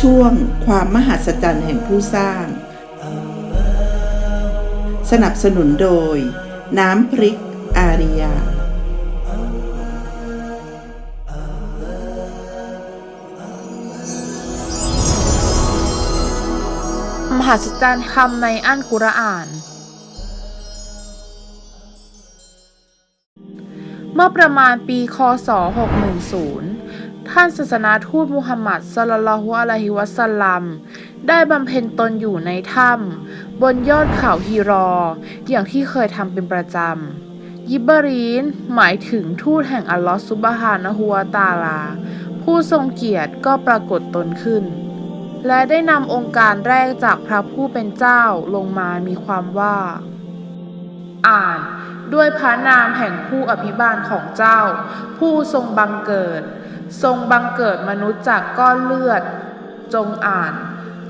ช่วงความมหัศจรรย์แห่งผู้สร้าง สนับสนุนโดย น้ำพริกอาริยามหัศจรรย์คำในอันกุรอาน เมื่อประมาณปี คศ 610 ท่านศาสนาทูตมุฮัมมัดสลลัลฮุอะลัยฮิวะสัลลัมได้บำเพ็ญตนอยู่ในถ้ำบนยอดเขาฮีรอ อย่างที่เคยทำเป็นประจำยิบรีนหมายถึงทูตแห่งอัลลอฮฺซุบฮานะฮูวะตาลา ผู้ทรงเกียรติก็ปรากฏตนขึ้น และได้นำองค์การแรกจากพระผู้เป็นเจ้าลงมามีความว่า อ่านด้วยพระนามแห่งผู้อภิบาลของเจ้า ผู้ทรงบังเกิด ทรงบังเกิดมนุษย์จากก้อนเลือด จงอ่าน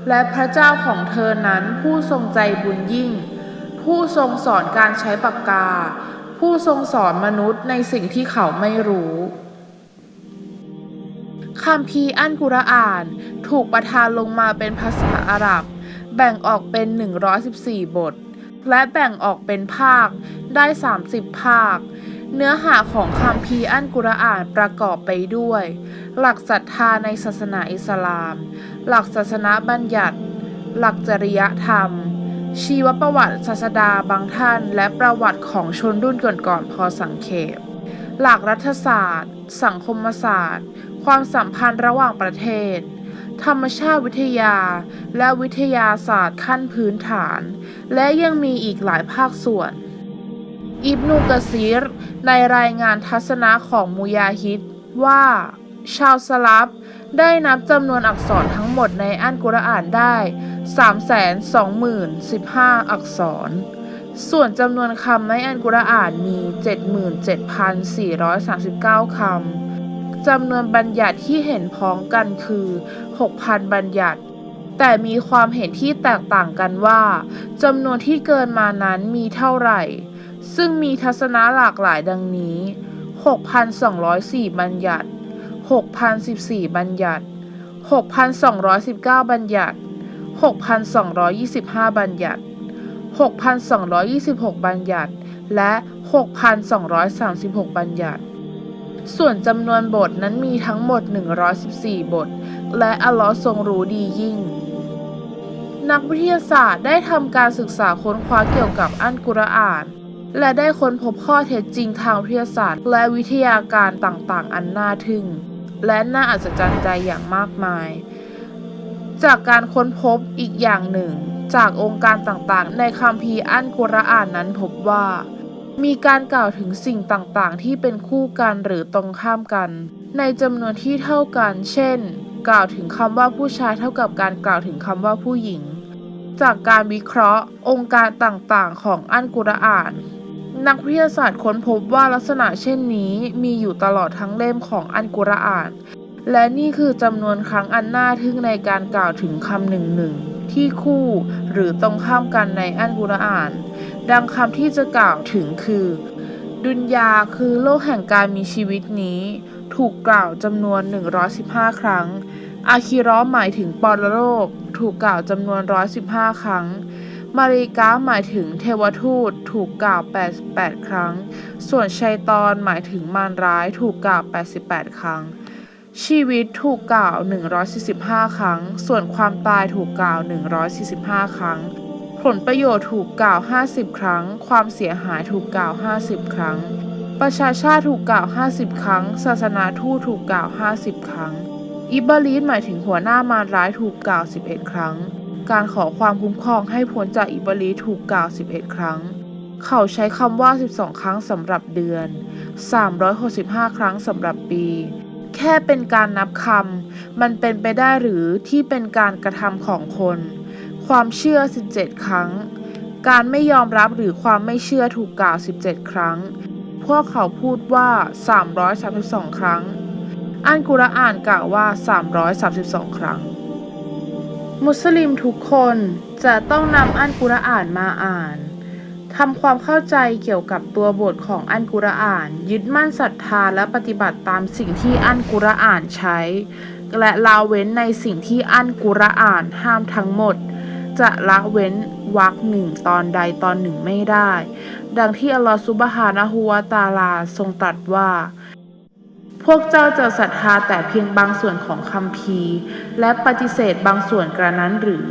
และพระเจ้าของเธอนั้นผู้ทรงใจบุญยิ่ง ผู้ทรงสอนการใช้ปากกา ผู้ทรงสอนมนุษย์ในสิ่งที่เขาไม่รู้คัมภีอันกุรอาน ถูกประทานลงมาเป็นภาษาอาหรับ แบ่งออกเป็น 114 บท และแบ่งออกเป็นภาคได้ 30 ภาค เนื้อหาของคัมภีอันกุรอานประกอบไปด้วย หลักศรัทธาในศาสนาอิสลาม หลักศาสนาบัญญัติ หลักจริยธรรม ชีวประวัติศาสดาบางท่าน และประวัติของชนรุ่นก่อนๆพอสังเขปหลักรัฐศาสตร์ สังคมศาสตร์ ความสัมพันธ์ระหว่างประเทศ ธรรมชาติวิทยา และวิทยาศาสตร์ขั้นพื้นฐาน และยังมีอีกหลายภาคส่วน อิบนุกะซีร ในรายงานทัศนะของมูยาฮิดว่า ชาวสลับได้นับจำนวนอักษรทั้งหมดในอันกุรอานได้ 320,015 อักษร ส่วนจำนวนคำในอันกุรอานมี 77,439 คำ จำนวนบัญญัติที่เห็นพ้องกันคือ 6,000 บัญญัติ แต่มีความเห็นที่แตกต่างกันว่าจำนวนที่เกินมานั้นมีเท่าไหร่ ซึ่งมีทัศนะหลากหลายดังนี้ 6,204 บัญญัติ 6,014 บัญญัติ 6,219 บัญญัติ 6,225 บัญญัติ 6,226 บัญญัติ และ 6,236 บัญญัติ ส่วนจำนวนบทนั้นมีทั้งหมด 114 บท และอัลลอฮ์ทรงรู้ดียิ่งนักวิทยาศาสตร์ได้ทำการศึกษาค้นคว้าเกี่ยวกับอันกุรอาน และได้ค้นพบข้อเท็จจริงทางวิทยาศาสตร์ และวิทยาการต่างๆ อันน่าทึ่ง และน่าอัศจรรย์ใจอย่างมากมาย จากการค้นพบอีกอย่างหนึ่ง จากองค์การต่างๆ ในคัมภีร์อันกุรอานนั้นพบว่า มีการกล่าวถึงสิ่งต่างๆ ที่เป็นคู่กันหรือตรงข้ามกัน ในจำนวนที่เท่ากัน เช่น กล่าวถึงคำว่าผู้ชายเท่ากับการกล่าวถึงคำว่าผู้หญิงจากการวิเคราะห์องค์การต่างๆ ของอันกุรอาน นักวิทยาศาสตร์ค้นพบว่าลักษณะเช่นนี้มีอยู่ตลอดทั้งเล่มของอันกุรอาน และนี่คือจำนวนครั้งอันน่าทึ่งในการกล่าวถึงคำหนึ่งหนึ่งที่คู่หรือตรงข้ามกันในอันกุรอาน ดังคำที่จะกล่าวถึงคือ ดุนยาคือโลกแห่งการมีชีวิตนี้ ถูกกล่าวจำนวน 115 ครั้ง อาคิเรอหมายถึงปรโลก ถูกกล่าวจำนวน 115 ครั้ง มาริกาหมายถึงเทวทูตถูกกล่าว 88 ครั้ง ส่วนชัยตอนหมายถึงมารร้ายถูกกล่าว 88 ครั้ง ชีวิตถูกกล่าว 145 ครั้ง ส่วนความตายถูกกล่าว 145 ครั้ง ผลประโยชน์ถูกกล่าว 50 ครั้ง ความเสียหายถูกกล่าว 50 ครั้ง ประชาชาติถูกกล่าว 50 ครั้ง ศาสนาทูตถูกกล่าว 50 ครั้ง อิบาลีสหมายถึงหัวหน้ามารร้ายถูกกล่าว 11 ครั้ง การขอความคุ้มครองให้พ้นจากอิบลีถูกกล่าว 11 ครั้ง เขาใช้คำว่า 12 ครั้งสำหรับเดือน 365 ครั้งสำหรับปี แค่เป็นการนับคำ มันเป็นไปได้หรือที่เป็นการกระทำของคน ความเชื่อ 17 ครั้ง การไม่ยอมรับหรือความไม่เชื่อถูกกล่าว 17 ครั้ง พวกเขาพูดว่า 332 ครั้ง อันกุรอานกล่าวว่า 332 ครั้ง มุสลิมทุกคนจะต้องนำอันกุรอานมาอ่านทำความเข้าใจเกี่ยวกับตัวบทของอันกุรอาน ยึดมั่นศรัทธาและปฏิบัติตามสิ่งที่อันกุรอานใช้ และละเว้นในสิ่งที่อันกุรอานห้ามทั้งหมด จะละเว้นวรรคหนึ่งตอนใดตอนหนึ่งไม่ได้ ดังที่อัลลอฮฺซุบฮานะฮูวะตะอาลาทรงตรัสว่า พวกเจ้าจะศรัทธาแต่เพียงบางส่วนของคำพีร์และปฏิเสธบางส่วนกระนั้นหรือ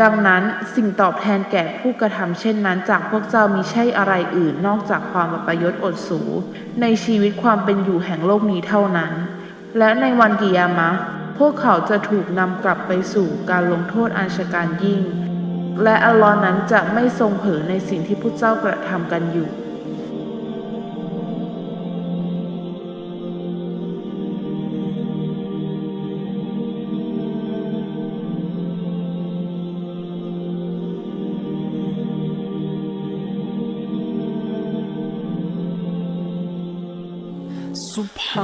ดังนั้นสิ่งตอบแทนแก่ผู้กระทำเช่นนั้น จากพวกเจ้ามีใช่อะไรอื่นนอกจากความอัปยศอดสู ในชีวิตความเป็นอยู่แห่งโลกนี้เท่านั้น และในวันกิยามะ พวกเขาจะถูกนำกลับไปสู่การลงโทษอันชะการยิ่ง และอัลลอฮ์นั้นจะไม่ทรงเผยในสิ่งที่พวกเจ้ากระทำกันอยู่ سبحانك.